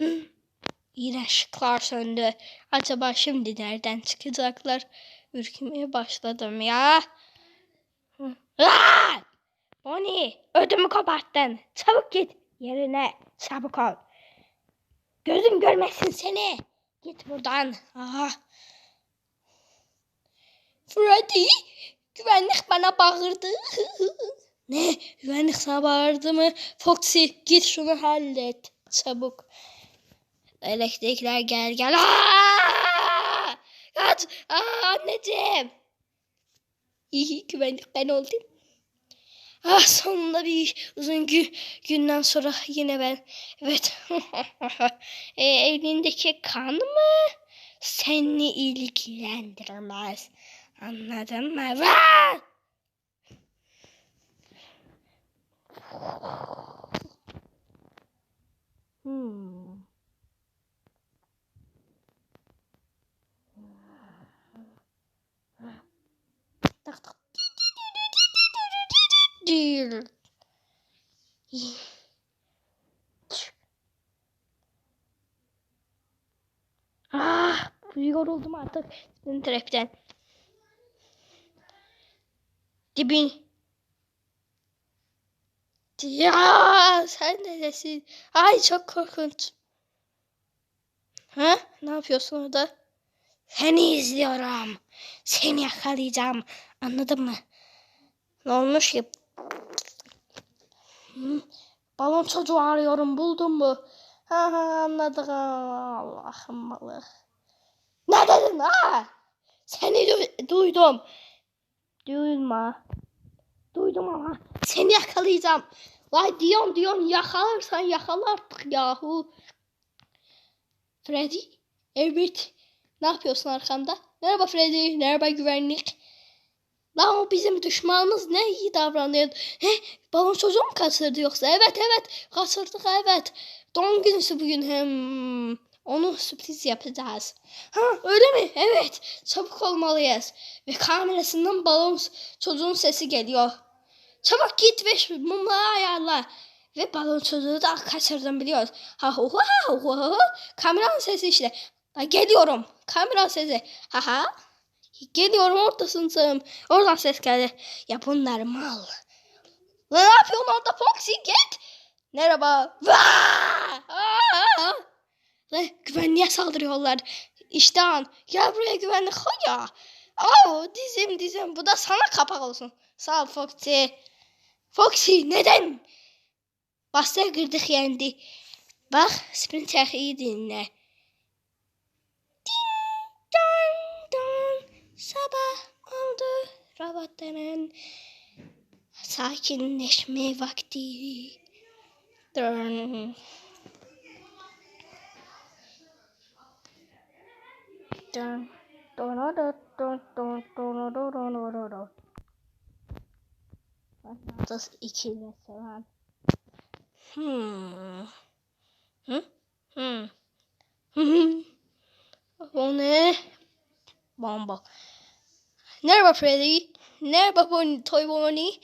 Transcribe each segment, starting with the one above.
İğrenç ışıklar söndü. Acaba şimdi nereden çıkacaklar? Ürkmeye başladım ya. Aa! Bonnie ödümü koparttın. Çabuk git yerine. Çabuk ol. Gözüm görmesin seni. Git buradan. Aha. Freddy güvenlik bana bağırdı. ne? Güvenlik sana bağırdı mı? Foxy git şunu hallet. Çabuk. Elektrikler gel gel. Aa! Kaç. Aa, anneciğim. İyi güvenlik ben oldum. Ah sonunda bir uzun gü günden sonra yine ben. Evet. e, elindeki kan mı? Seni ilgilendirmez. Anladın mı? Vaa! Hmm. Tak tak. Ah, yoruldum artık. Trapten. Dibin. Ya sen neredesin? Ay çok korkunç. Ha? Ne yapıyorsun orada? Seni izliyorum. Seni yakalayacağım. Anladın mı? Ne olmuş ki? Balon çocuğu arıyorum. Buldum mu? Ha ha anladım. Allah'ım balık. Ne dedin ha? Seni du- duydum. Duyma. Duydum ama seni yakalayacağım. Vay diyorsun diyorsun yakalarsan yakala artık yahu. Freddy? Evet. Ne yapıyorsun arkamda? Merhaba Freddy. Merhaba güvenlik. Lan o bizim düşmanımız ne iyi davranıyor. He, balon çocuğu mu kaçırdı yoksa? Evet evet kaçırdık evet. Doğum günüsü bugün hem onu sürpriz yapacağız. Ha öyle mi? Evet çabuk olmalıyız. Ve kamerasından balon çocuğun sesi geliyor. Çabuk git ve mumları ayarla. Ve balon çocuğu da kaçırdım biliyoruz. Ha hu ha hu hu. Kameranın sesi işte. Ha, geliyorum. Kamera sesi. Ha ha. Geliyorum ortasındayım. Oradan ses geldi. Ya bunlar mal. Ne yapıyorsun orada Foxy git. Merhaba. Lan güvenliğe saldırıyorlar. İşte an. Gel buraya güvenlik hoca. Oh dizim dizim. Bu da sana kapak olsun. Sağ ol Foxy. Foxy neden? Bastıya girdik yendi. Bak Sprinter iyi dinle. Sabah oldu robotların sakinleşme vakti. Dön. Dön. Fantastik içinde seven. Hmm. Hı? Hmm. Hı hı. O ne? Bomba. Merhaba Freddy. Merhaba Bonnie, Toy Bonnie.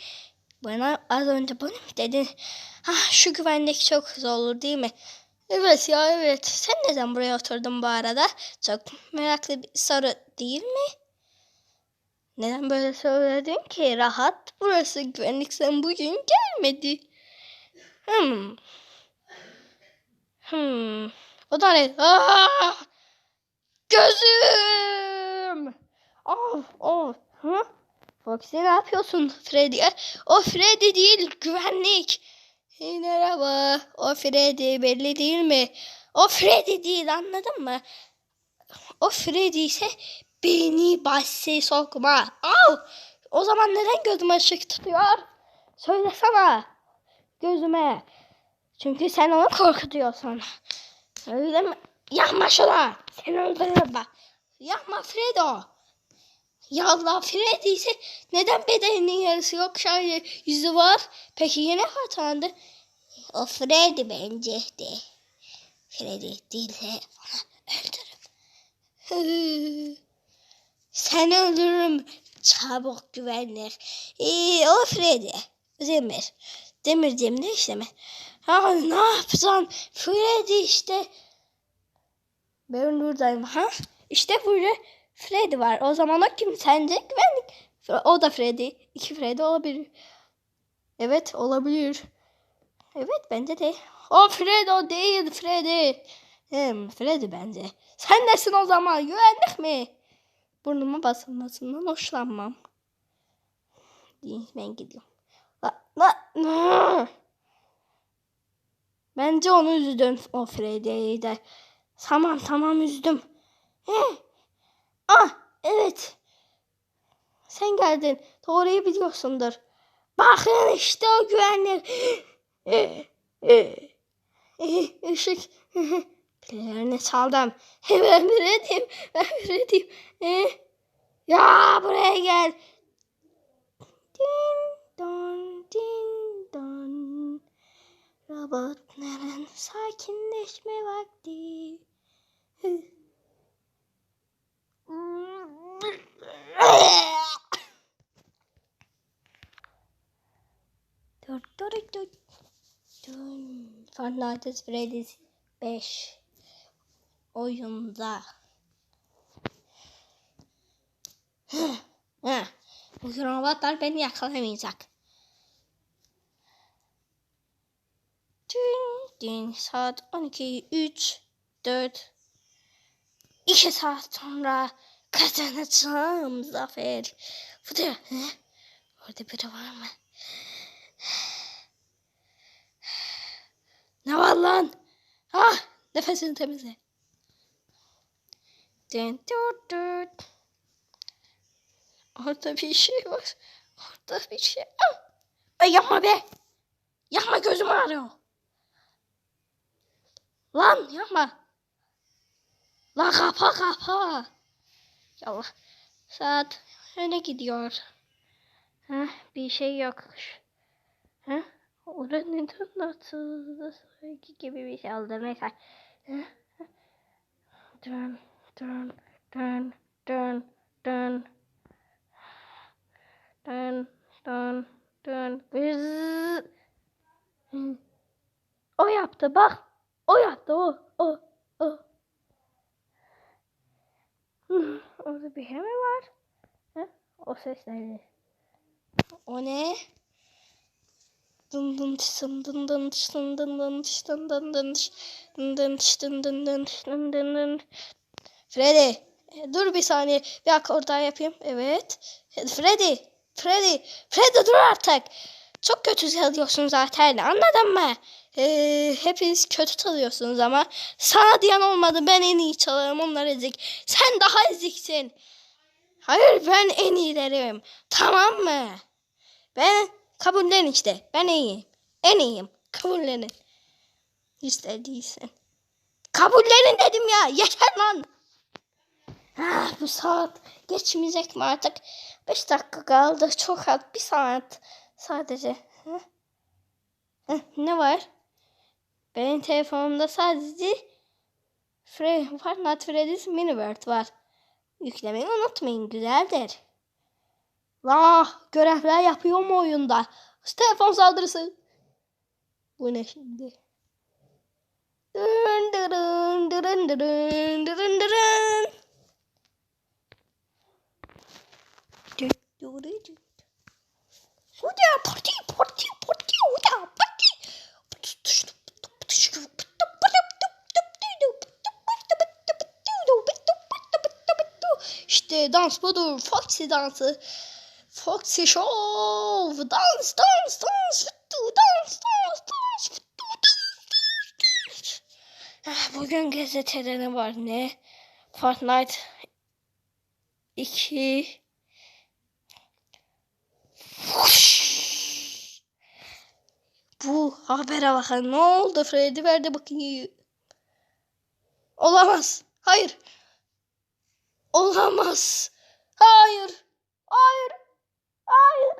Bana az önce Bonnie dedin? Ah şu güvenlik çok zor değil mi? Evet ya evet. Sen neden buraya oturdun bu arada? Çok meraklı bir soru değil mi? Neden böyle söyledin ki? Rahat burası güvenlik sen bugün gelmedi. Hmm. Hmm. O da ne? Aa! Gözüm! Of of. Hı? Foxy ne yapıyorsun Freddy? O Freddy değil güvenlik. Hey, merhaba. O Freddy belli değil mi? O Freddy değil anladın mı? O Freddy ise beni bahse sokma. Al. O zaman neden gözüm ışık tutuyor? Söylesene. Gözüme. Çünkü sen onu korkutuyorsun. Öyle mi? Yapma şunu. Seni öldürürüm bak. Yapma Fredo. Ya Allah Freddy ise neden bedeninin yarısı yok şöyle yüzü var. Peki yine hatandı. O Freddy bence de. Freddy değilse onu öldürürüm. Sen öldürürüm. Çabuk güvenlik. Ee, o Freddy. Demir. Demir demir işte mi? Ha, ne yapacaksın? Freddy işte. Ben buradayım. Ha? İşte burada Freddy var. O zaman o kim sence? Güvenlik. O da Freddy. İki Freddy olabilir. Evet olabilir. Evet bence de. O Freddy o değil Freddy. Hem Freddy bence. Sen nesin o zaman? Güvenlik mi? Burnuma basılmasından hoşlanmam. Ben gidiyorum. La, la. Bence onu üzdüm o Freddy'yi de. Tamam tamam üzdüm. Heh. Ah evet. Sen geldin. Doğruyu biliyorsundur. Bakın işte o güvenlik. Eh, Işık. Pillerini çaldım. Ben Freddy'yim. Ben. Eh. Ya buraya gel. Din don din don. Robotların sakinleşme vakti. Dur dur dur. Dur. Fortnite Freddy's 5 oyunda. Bu robotlar beni yakalamayacak. Dün, dün saat 12, 3, 4, 2 saat sonra kazanacağım zafer. Bu da ne? Orada biri var mı? Ne var lan? Ah nefesini temizle. Dün, dün, dün. Orada bir şey var. Orada bir şey. Ah! Ay yapma be. Yapma gözüm ağrıyor. Lan yapma. Lan kapa kapa. Yallah. Saat öne gidiyor. Ha, bir şey yok. Ha? Oranın nasıl gibi bir şey oldu. Neyse. Ha? Dön, dön, dön, dön, dön. Dön, dön, dön. O yaptı bak. O yaptı. O. O. Hı, Orada bir şey mi var? Ha? O ses neydi? O ne? Dın dın dın dın dın dın dın dın dın dın dın dın dın dın dın dın dın. Freddy. e, Dur bir saniye. Bir akor yapayım. Evet. Freddy. Freddy. Freddy dur artık. Çok kötü çalıyorsun zaten. Anladın mı? Ee, hepiniz kötü çalıyorsunuz ama sana diyen olmadı. Ben en iyi çalarım. Onlar ezik. Sen daha eziksin. Hayır ben en iyilerim. Tamam mı? Ben kabullen işte. Ben iyiyim. En iyiyim. Kabullenin. İster değilsin. Kabullenin dedim ya. Yeter lan. Ah, bu saat geçmeyecek mi artık? 5 dakika kaldı. Çok az. Bir saat sadece. Hı? Hı, ne var? Benim telefonumda sadece Fre Fortnite Freddy's Mini World var. Yüklemeyi unutmayın. Güzeldir. La görevler yapıyor mu oyunda? Telefon saldırısı. Bu ne şimdi? Dırın dırın dırın dırın dırın dırın. Uda parti parti parti uda parti. İşte dans budur. Foxy dansı. Foxy Show. Dans dans dans. Dans dans dans. dans. Ah, Bugün gazetede ne var ne? Fortnite 2 Bu habere bakın. Ne oldu Freddy? Ver de bakayım. Olamaz. Hayır. Olamaz. Hayır. Hayır. Hayır.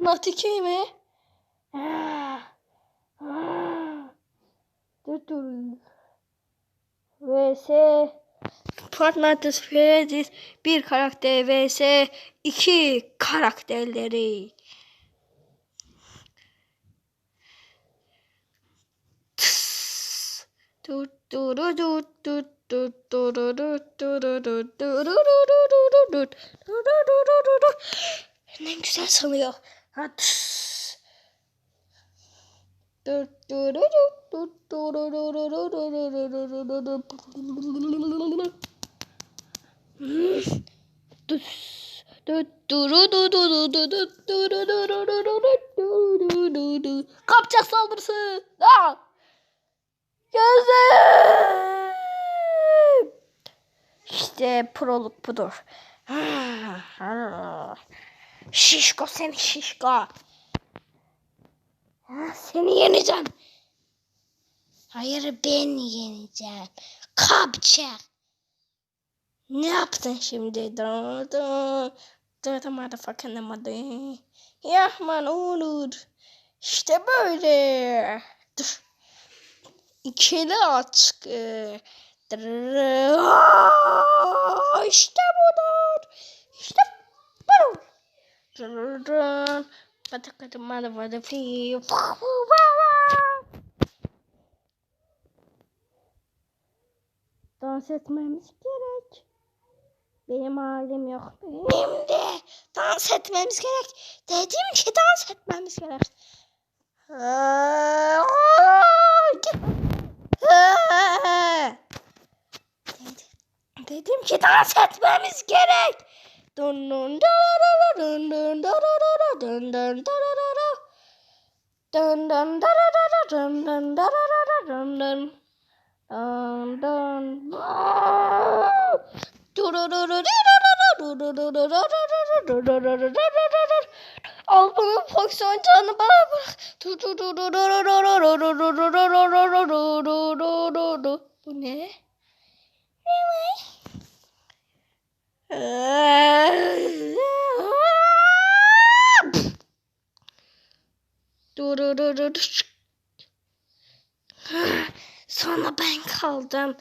Hayır. 2 mi? Dur. vs Fortnite Freddy bir karakter vs iki karakterleri. Tut tut tut. Kapçak saldırısı. Aa! Gözüm. İşte proluk budur. Şişko seni şişko. Seni yeneceğim. Hayır ben yeneceğim. Kapçak. Ne yaptın şimdi? Dur dur. Dur dur motherfucking mother. Yahman olur. İşte böyle. Dur. İkili. Dur. Aa, İşte budur. İşte budur. Dans etmemiz gerek. Benim halim yok. Benim de dans etmemiz gerek. Dedim ki dans etmemiz gerek. Aa, git. Aa. Dedim- Dedim ki dans etmemiz gerek. Dun dun dararara, dun dun dararara, dun dun dararara. Dun dun dararara, dun dun dararara, dun dun. Dun dun. Al bunu Fox oyuncağını bana bırak. Bu ne? Sonra ben kaldım.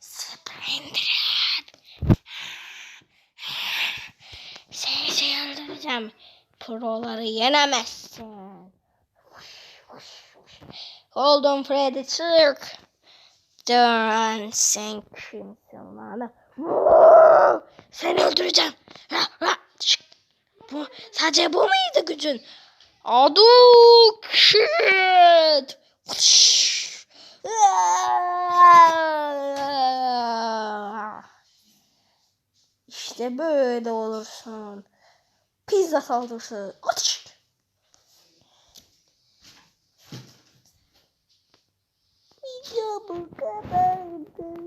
Sprinter. Seni şey öldüreceğim. Proları yenemezsin. Golden Freddy çık. Dön sen kimsin lan? Seni öldüreceğim. Ha. Bu, sadece bu muydu gücün? Aduk shit. İşte böyle olursun. Pizza saldırısı. Atış. Bu kadardı.